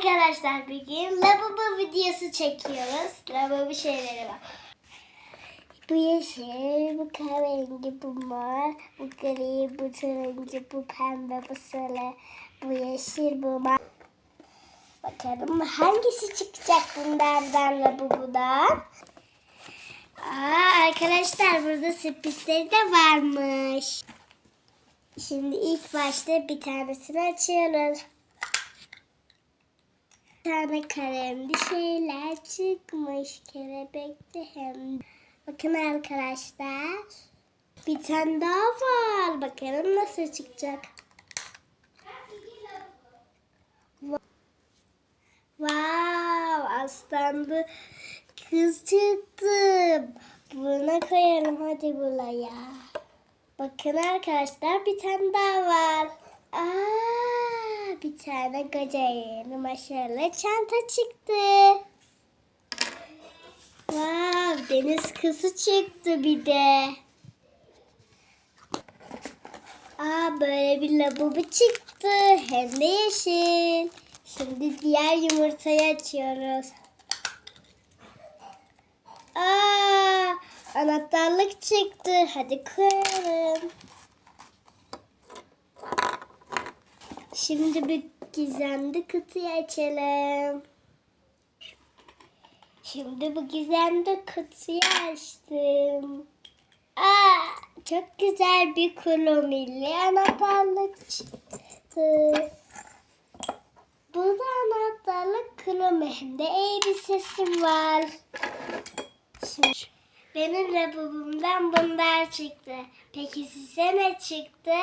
Arkadaşlar bugün lavabo videosu çekiyoruz. Lavabo şeyleri var. Bu yeşil, bu kahverengi, bu mor, bu gri, bu turuncu, bu pembe, bu sarı, bu yeşil, bu mavi. Bakalım hangisi çıkacak bunlardan lavabodan? Aa, arkadaşlar burada sürprizleri de varmış. Şimdi ilk başta bir tanesini açıyoruz. Tane kalemli şeyler çıkmış. Kelebekli hem. Bakın arkadaşlar. Bir tane daha var. Bakalım nasıl çıkacak. Wow, aslanlı kız çıktı. Buna koyalım hadi buraya. Bakın arkadaşlar bir tane daha var. Tane kocaman maşallah çanta çıktı. Wow, deniz kızı çıktı bir de. Aa, böyle bir lavabo çıktı. Hem de yeşil. Şimdi diğer yumurtayı açıyoruz. Aa, anahtarlık çıktı. Hadi koyalım. Şimdi bir gizemli kutuyu açalım. Şimdi bu gizemli kutuyu açtım. Aa, çok güzel bir kromili anahtarlık çıktı. Burada anahtarlık kromi hem de elbisesi var. Şimdi benim lavabomdan bunlar çıktı. Peki size ne çıktı?